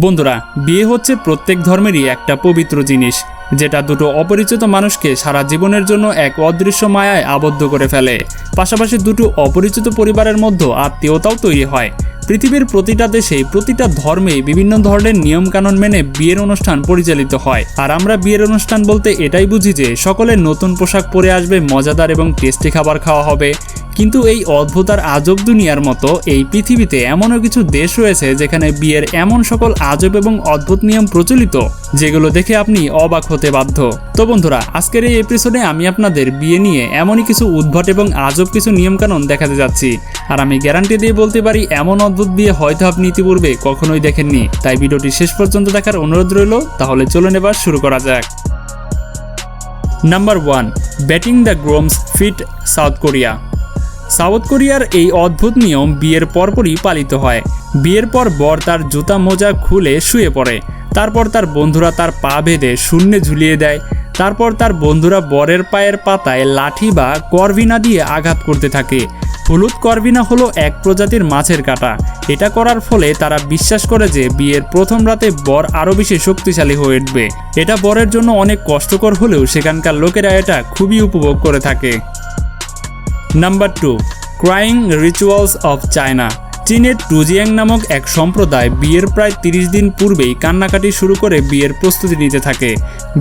বন্ধুরা, বিয়ে হচ্ছে প্রত্যেক ধর্মেরই একটা পবিত্র জিনিস, যেটা দুটো অপরিচিত মানুষকে সারা জীবনের জন্য এক অদৃশ্য মায়ায় আবদ্ধ করে ফেলে। পাশাপাশি দুটো অপরিচিত পরিবারের মধ্যে আত্মীয়তাও তৈরি হয়। পৃথিবীর প্রতিটা দেশে প্রতিটা ধর্মে বিভিন্ন ধরনের নিয়মকানুন মেনে বিয়ের অনুষ্ঠান পরিচালিত হয়। আর আমরা বিয়ের অনুষ্ঠান বলতে এটাই বুঝি যে সকলে নতুন পোশাক পরে আসবে, মজাদার এবং টেস্টি খাবার খাওয়া হবে। কিন্তু এই অদ্ভুত আর আজব দুনিয়ার মতো এই পৃথিবীতে এমনও কিছু দেশ রয়েছে যেখানে বিয়ের এমন সকল আজব এবং অদ্ভুত নিয়ম প্রচলিত, যেগুলো দেখে আপনি অবাক হতে বাধ্য। তো বন্ধুরা, আজকের এই এপিসোডে আমি আপনাদের বিয়ে নিয়ে এমনই কিছু উদ্ভট এবং আজব কিছু নিয়মকানুন দেখাতে যাচ্ছি। আর আমি গ্যারান্টি দিয়ে বলতে পারি, এমন অদ্ভুত বিয়ে হয়তো আপনি ইতিপূর্বে কখনোই দেখেননি। তাই ভিডিওটি শেষ পর্যন্ত দেখার অনুরোধ রইল, তাহলে চলুন এবার শুরু করা যাক। Number one beating the groom's feet South Korea South কোরিয়ার এই অদ্ভুত নিয়ম বিয়ের পরপরই পালিত হয়। বিয়ের পর বর তার জুতা মোজা খুলে শুয়ে পড়ে। তারপর তার বন্ধুরা তার পা বেঁধে শূন্যে ঝুলিয়ে দেয়। তারপর তার বন্ধুরা বরের পায়ের পাতায় লাঠি বা করভিনা দিয়ে আঘাত করতে থাকে। হলুদ করভিনা হলো এক প্রজাতির মাছের কাটা। এটা করার ফলে তারা বিশ্বাস করে যে বিয়ের প্রথম রাতে বর আরও বেশি শক্তিশালী হয়ে উঠবে। এটা বরের জন্য অনেক কষ্টকর হলেও সেখানকার লোকেরা এটা খুবই উপভোগ করে থাকে। Number two, crying rituals of China. চীনের টুজিয়াং নামক এক সম্প্রদায় বিয়ের প্রায় তিরিশ দিন পূর্বেই কান্নাকাটি শুরু করে বিয়ের প্রস্তুতি নিতে থাকে।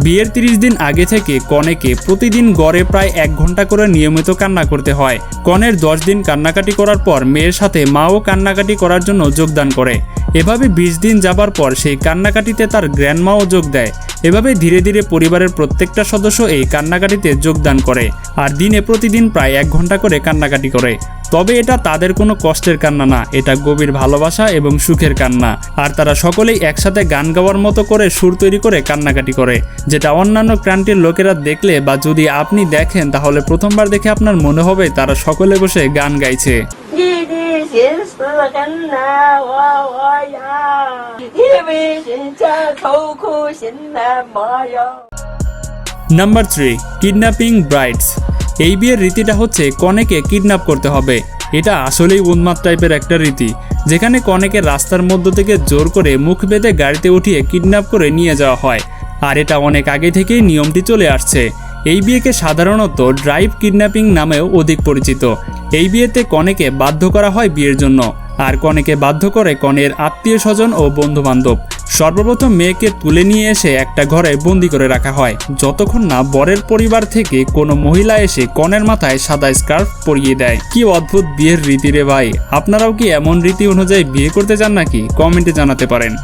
বিয়ের তিরিশ দিন আগে থেকে কনেকে প্রতিদিন গড়ে প্রায় এক ঘণ্টা করে নিয়মিত কান্না করতে হয়। কনের দশ দিন কান্নাকাটি করার পর মেয়ের সাথে মাও কান্নাকাটি করার জন্য যোগদান করে। এভাবে বিশ দিন যাবার পর সেই কান্নাকাটিতে তার গ্র্যান্ডমাও যোগ দেয়। এভাবে ধীরে ধীরে পরিবারের প্রত্যেকটা সদস্য এই কান্নাকাটিতে যোগদান করে আর দিনে প্রতিদিন প্রায় এক ঘণ্টা করে কান্নাকাটি করে। তবে এটা তাদের কোনো কষ্টের কান্না না, এটা গভীর ভালোবাসা এবং সুখের কান্না। আর তারা সকলেই একসাথে গান গাওয়ার মতো করে সুর তৈরি করে কান্নাকাটি করে, যেটা অন্যান্য ক্রান্তির লোকেরা দেখলে বা যদি আপনি দেখেন তাহলে প্রথমবার দেখে আপনার মনে হবে তারা সকলে বসে গান গাইছে। 心思很难忘我呀，因为人家愁苦心难磨呀。নাম্বার থ্রি কিডন্যাপিং ব্রাইডস এই বিয়ের রীতিটা হচ্ছে কনেকে কিডন্যাপ করতে হবে এটা আসলেই উন্মাদ টাইপের একটা রীতি যেখানে কনেকে রাস্তার মধ্য থেকে জোর করে মুখ বেঁধে গাড়িতে উঠিয়ে কিডন্যাপ করে নিয়ে যাওয়া হয় আর এটা অনেক আগে থেকেই নিয়মটি চলে আসছে এই বিয়েকে সাধারণত ড্রাইভ কিডন্যাপিং নামেও অধিক পরিচিত এই বিয়েতে কনেকে বাধ্য করা হয় বিয়ের জন্য। আর কনেকে বাধ্য করে কনের আত্মীয় স্বজন ও বন্ধু বান্ধব সর্বপ্রথম মেয়েকে তুলে নিয়ে এসে একটা ঘরে বন্দি করে রাখা হয়। যতক্ষণ না বরের পরিবার থেকে কোনো মহিলা এসে কনের মাথায় সাদা স্কার্ফ পরিয়ে দেয়। কি অদ্ভুত বিয়ের রীতি রে ভাই! আপনারাও কি এমন রীতি অনুযায়ী বিয়ে করতে চান নাকি? কমেন্টে জানাতে পারেন।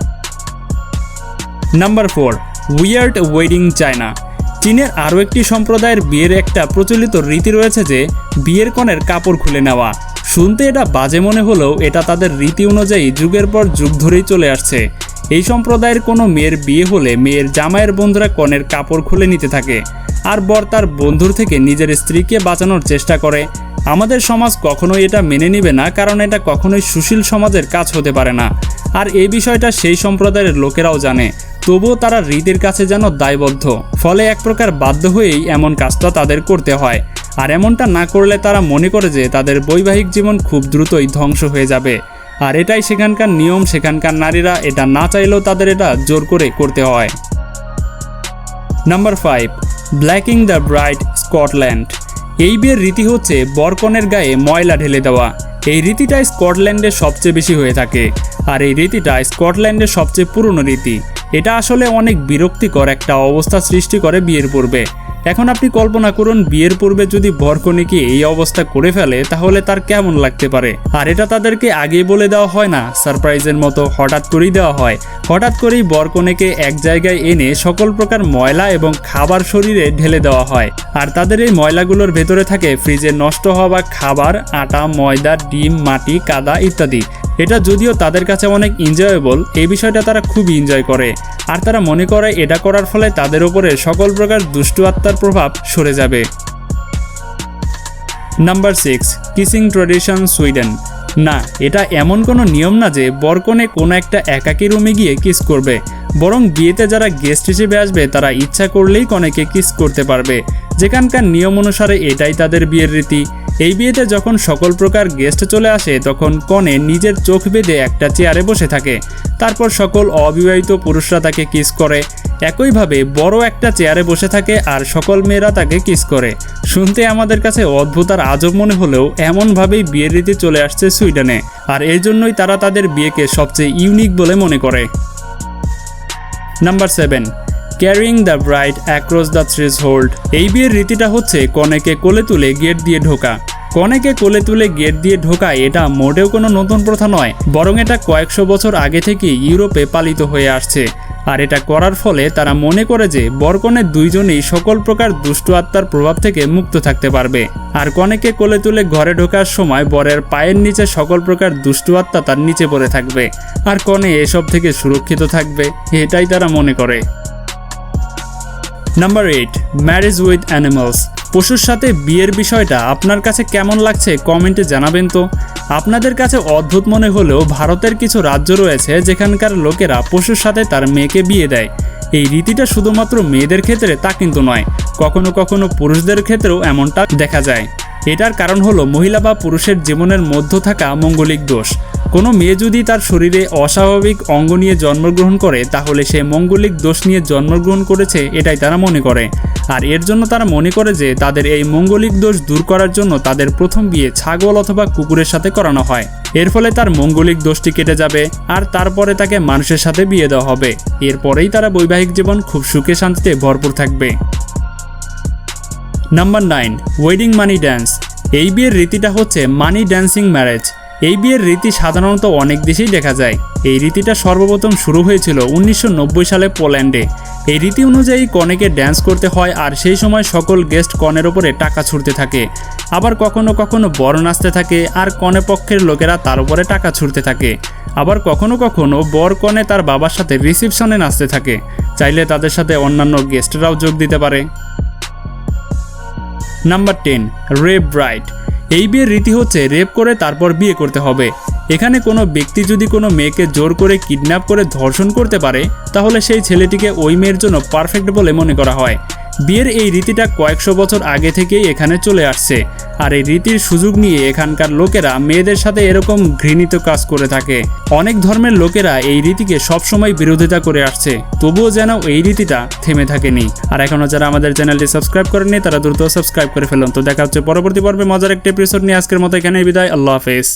Number four, weird wedding China. চীনের আরও একটি সম্প্রদায়ের বিয়ের একটা প্রচলিত রীতি রয়েছে যে, বিয়ের কনের কাপড় খুলে নেওয়া। শুনতে এটা বাজে মনে হলেও এটা তাদের রীতি অনুযায়ী যুগের পর যুগ ধরেই চলে আসছে। এই সম্প্রদায়ের কোনো মেয়ের বিয়ে হলে মেয়ের জামাইয়ের বন্ধুরা কনের কাপড় খুলে নিতে থাকে। আর বর তার বন্ধুর থেকে নিজের স্ত্রীকে বাঁচানোর চেষ্টা করে। আমাদের সমাজ কখনোই এটা মেনে নিবে না, কারণ এটা কখনোই সুশীল সমাজের কাজ হতে পারে না। আর এই বিষয়টা সেই সম্প্রদায়ের লোকেরাও জানে। তবুও তারা রীতির কাছে যেন দায়বদ্ধ। ফলে এক প্রকার বাধ্য হয়েই এমন কাজটা তাদের করতে হয়। আর এমনটা না করলে তারা মনে করে যে তাদের বৈবাহিক জীবন খুব দ্রুতই ধ্বংস হয়ে যাবে। আর এটাই সেখানকার নিয়ম, সেখানকার নারীরা এটা না চাইলেও তাদের এটা জোর করে করতে হয়। Number five, blacking the bride Scotland. এই বিয়ের রীতি হচ্ছে বরকনের গায়ে ময়লা ঢেলে দেওয়া। এই রীতিটা স্কটল্যান্ডে সবচেয়ে বেশি হয়ে থাকে। আর এই রীতিটা স্কটল্যান্ডের সবচেয়ে পুরনো রীতি। এটা আসলে অনেক বিরক্তিকর একটা অবস্থা সৃষ্টি করে বিয়ের পূর্বে। এখন আপনি কল্পনা করুন, বিয়ের পূর্বে যদি বরকনেকে এই অবস্থা করে ফেলে, তাহলে তার কেমন লাগতে পারে? আর এটা তাদেরকে আগেই বলে দেওয়া হয় না, সারপ্রাইজের মতো হঠাৎ করেই দেওয়া হয়। হঠাৎ করেই বরকনেকে এক জায়গায় এনে সকল প্রকার ময়লা এবং খাবার শরীরে ঢেলে দেওয়া হয়। আর তাদের এই ময়লাগুলোর ভেতরে থাকে ফ্রিজে নষ্ট হওয়া খাবার, আটা, ময়দা, ডিম, মাটি, কাদা ইত্যাদি। এটা যদিও তাদের কাছে অনেক এনজয়েবল এই বিষয়টা তারা খুবই এনজয় করে। আর তারা মনে করে এটা করার ফলে তাদের উপরে সকল প্রকার দুষ্টু আত্মার প্রভাব সরে যাবে। Number six kissing tradition Sweden না, এটা এমন কোনো নিয়ম না যে বরকনে কোনো একটা একাকী রুমে গিয়ে কিস করবে। বরং বিয়েতে যারা গেস্ট হিসেবে আসবে, তারা ইচ্ছা করলেই কনেকে কিস করতে পারবে। যেখানকার নিয়ম অনুসারে এটাই তাদের বিয়ের রীতি। এই বিয়েতে যখন সকল প্রকার গেস্ট চলে আসে, তখন কনে নিজের চোখ বেঁধে একটা চেয়ারে বসে থাকে। তারপর সকল অবিবাহিত পুরুষরা তাকে কিস করে। একইভাবে বড় একটা চেয়ারে বসে থাকে আর সকল মেয়েরা তাকে কিস করে। শুনতে আমাদের কাছে অদ্ভুত আর আজব মনে হলেও এমনভাবেই বিয়ের রীতি চলে আসছে সুইডেনে। আর এর জন্যই তারা তাদের বিয়েকে সবচেয়ে ইউনিক বলে মনে করে। Number seven, carrying the bride across the threshold এই বিয়ের রীতিটা হচ্ছে কনেকে কোলে তুলে গেট দিয়ে ঢোকা। কনেকে কোলে তুলে গেট দিয়ে ঢোকা এটা মোটেও কোনো নতুন প্রথা নয়, বরং এটা কয়েকশো বছর আগে থেকে ইউরোপে পালিত হয়ে আসছে। আর এটা করার ফলে তারা মনে করে যে বরকনের দুইজনেই সকল প্রকার দুষ্ট আত্মার প্রভাব থেকে মুক্ত থাকতে পারবে। আর কনেকে কোলে তুলে ঘরে ঢোকার সময় বরের পায়ের নিচে সকল প্রকার দুষ্ট আত্মা তার নিচে পড়ে থাকবে। আর কনে এসব থেকে সুরক্ষিত থাকবে, এটাই তারা মনে করে। Number eight marriage with animals পশুর সাথে বিয়ের বিষয়টা আপনার কাছে কেমন লাগছে কমেন্টে জানাবেন তো। আপনাদের কাছে অদ্ভুত মনে হলেও ভারতের কিছু রাজ্য রয়েছে যেখানকার লোকেরা পশুর সাথে তার মেয়েকে বিয়ে দেয়। এই রীতিটা শুধুমাত্র মেয়েদের ক্ষেত্রে তা কিন্তু নয়, কখনো কখনো পুরুষদের ক্ষেত্রেও এমনটা দেখা যায়। এটার কারণ হলো মহিলা বা পুরুষের জীবনের মধ্য থাকা মঙ্গলিক দোষ। কোনো মেয়ে যদি তার শরীরে অস্বাভাবিক অঙ্গ নিয়ে জন্মগ্রহণ করে, তাহলে সে মঙ্গলিক দোষ নিয়ে জন্মগ্রহণ করেছে, এটাই তারা মনে করে। আর এর জন্য তারা মনে করে যে, তাদের এই মঙ্গলিক দোষ দূর করার জন্য তাদের প্রথম বিয়ে ছাগল অথবা কুকুরের সাথে করানো হয়। এর ফলে তার মঙ্গলিক দোষটি কেটে যাবে, আর তারপরে তাকে মানুষের সাথে বিয়ে দেওয়া হবে। এরপরেই তারা বৈবাহিক জীবন খুব সুখে শান্তিতে ভরপুর থাকবে। Number nine wedding money dance এই বিয়ের রীতিটা হচ্ছে মানি ড্যান্সিং ম্যারেজ। এই বিয়ের রীতি সাধারণত অনেক দেশেই দেখা যায়। এই রীতিটা সর্বপ্রথম শুরু হয়েছিল উনিশশো নব্বই সালে পোল্যান্ডে। এই রীতি অনুযায়ী কনেকে ড্যান্স করতে হয় আর সেই সময় সকল গেস্ট কনের ওপরে টাকা ছুড়তে থাকে। আবার কখনো কখনো বড় নাচতে থাকে আর কনে পক্ষের লোকেরা তার উপরে টাকা ছুড়তে থাকে। আবার কখনো কখনো বর কনে তার বাবার সাথে রিসিপশনে নাচতে থাকে। চাইলে তাদের সাথে অন্যান্য গেস্টরাও যোগ দিতে পারে। নাম্বার টেন রেপ ব্রাইট এই বিয়ের রীতি হচ্ছে রেপ করে তারপর বিয়ে করতে হবে। এখানে কোনো ব্যক্তি যদি কোনো মেয়েকে জোর করে কিডন্যাপ করে ধর্ষণ করতে পারে, তাহলে সেই ছেলেটিকে ওই মেয়ের জন্য পারফেক্ট বলে মনে করা হয়। বিয়ের এই রীতিটা কয়েকশো বছর আগে থেকেই এখানে চলে আসছে। আর এই রীতির সুযোগ নিয়ে এখানকার লোকেরা মেয়েদের সাথে এরকম ঘৃণিত কাজ করে থাকে। অনেক ধর্মের লোকেরা এই রীতিকে সবসময় বিরোধিতা করে আসছে। তবুও যেন এই রীতিটা থেমে থাকেনি। আর এখনও যারা আমাদের চ্যানেলটি সাবস্ক্রাইব করেননি, তারা দ্রুত সাবস্ক্রাইব করে ফেলুন। তো দেখা হচ্ছে পরবর্তী পর্বে মজার একটা এপিসোড নিয়ে। আজকের মতো এখানেই বিদায়। আল্লাহ হাফেজ।